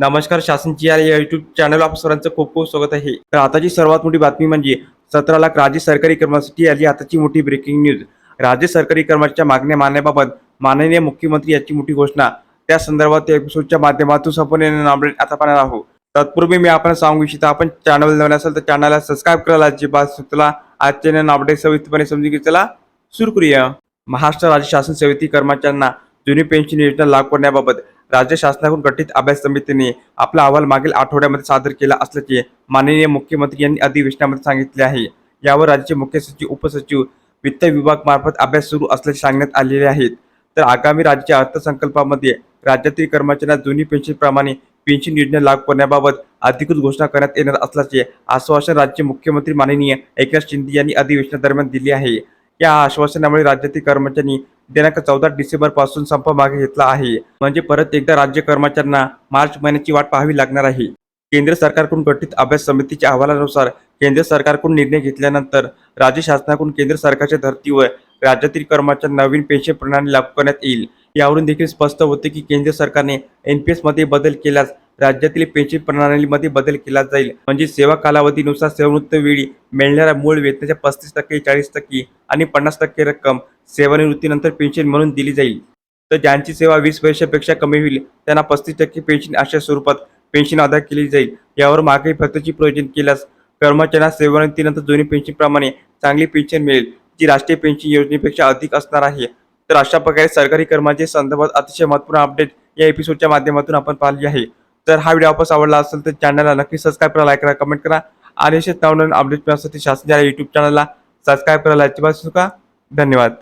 नमस्कार शासनची या YouTube channel आप खूप खूप स्वागत आहे. तर आताची सर्वात मोठी बातमी म्हणजे सतरा लाख राज्य सरकारी कर्मासाठी आली आताची मोठी ब्रेकिंग न्यूज राज्य सरकारी कर्मचाऱ्यांच्या मागण्या मानण्याबाबत माननीय मुख्यमंत्री याची मोठी घोषणा. त्या संदर्भात एपिसोडच्या माध्यमातून संपूर्ण अपडेट आता पाहणार आहोत. तत्पूर्वी मी आपण सांगू इच्छितो आपण चॅनल नवीन असेल तर चॅनलला सबस्क्राईब करायला अजिबात सुचला आजच्या नवीन अपडेट सविस्तरपणे समजून घेतला सुरू करूया. महाराष्ट्र राज्य शासन समिती कर्मचाऱ्यांना जुनी पेन्शन योजना लागू करण्याबाबत राज्य शासनाकडून गठीत अभ्यास समितीने आपला अहवाल मागील आठवड्यामध्ये सादर केला असल्याचे माननीय मुख्यमंत्री यांनी अधिवेशनामध्ये सांगितले आहे. यावर राज्याचे मुख्य सचिव उपसचिव वित्त विभाग मार्फत अभ्यास सुरू असल्याचे सांगण्यात आलेले आहेत. तर आगामी राज्य अर्थसंकल्पामध्ये राज्यातील कर्मचाऱ्यांना जुनी पेन्शनप्रमाणे पेन्शन योजना लागू करण्याबाबत अधिकृत घोषणा करण्यात येणार असल्याचे आश्वासन राज्य मुख्यमंत्री माननीय एकनाथ शिंदे यांनी अधिवेशनादरम्यान दिले आहे. या आश्वासनामुळे राज्यातील कर्मचारी दिनांक चौदा डिसेंबरपासून संप मागे घेतला आहे. म्हणजे परत एकदा राज्य कर्मचाऱ्यांना मार्च महिन्याची वाट पाहावी लागणार आहे. केंद्र सरकारकडून गठीत अभ्यास समितीच्या अहवालानुसार केंद्र सरकारकडून निर्णय घेतल्यानंतर राज्य शासनाकडून केंद्र सरकारच्या धर्तीवर राज्यातील कर्मचाऱ्यांना नवीन पेन्शन प्रणाली लागू करण्यात येईल. यावरून देखील स्पष्ट होते की केंद्र सरकारने एनपीएसमध्ये बदल केल्यास राज्यातील पेन्शन प्रणालीमध्ये बदल केला जाईल. म्हणजे सेवा कालावधीनुसार सेवानिवृत्त वेळी मिळणाऱ्या मूळ वेतनाच्या पस्तीस टक्के चाळीस टक्के आणि पन्नास टक्के रक्कम सेवानिवृत्तीनंतर पेन्शन म्हणून दिली जाईल. तर ज्यांची सेवा वीस वर्षापेक्षा कमी होईल त्यांना पस्तीस टक्के पेन्शन अशा स्वरूपात पेन्शन अदा केली जाईल. यावर मागे फक्तची प्रयोजन केल्यास कर्मचाऱ्यांना सेवानिवृत्तीनंतर जुनी पेन्शनप्रमाणे चांगली पेन्शन मिळेल जी राष्ट्रीय पेन्शन योजनेपेक्षा अधिक असणार आहे. तर अशा प्रकारे सरकारी कर्मचारी संदर्भात अतिशय महत्त्वपूर्ण अपडेट या एपिसोडच्या माध्यमातून आपण पाहिली आहे. तर हा व्हिडिओ वापस आवडला असेल तर चॅनलला नक्की सबस्क्राईब करा लाईक करा कमेंट करा आणि असेच नवनवीन अपडेट मिळण्यासाठी शासनाच्या यूट्यूब चॅनलला सबस्क्राईब करायला अजिबात चुका धन्यवाद.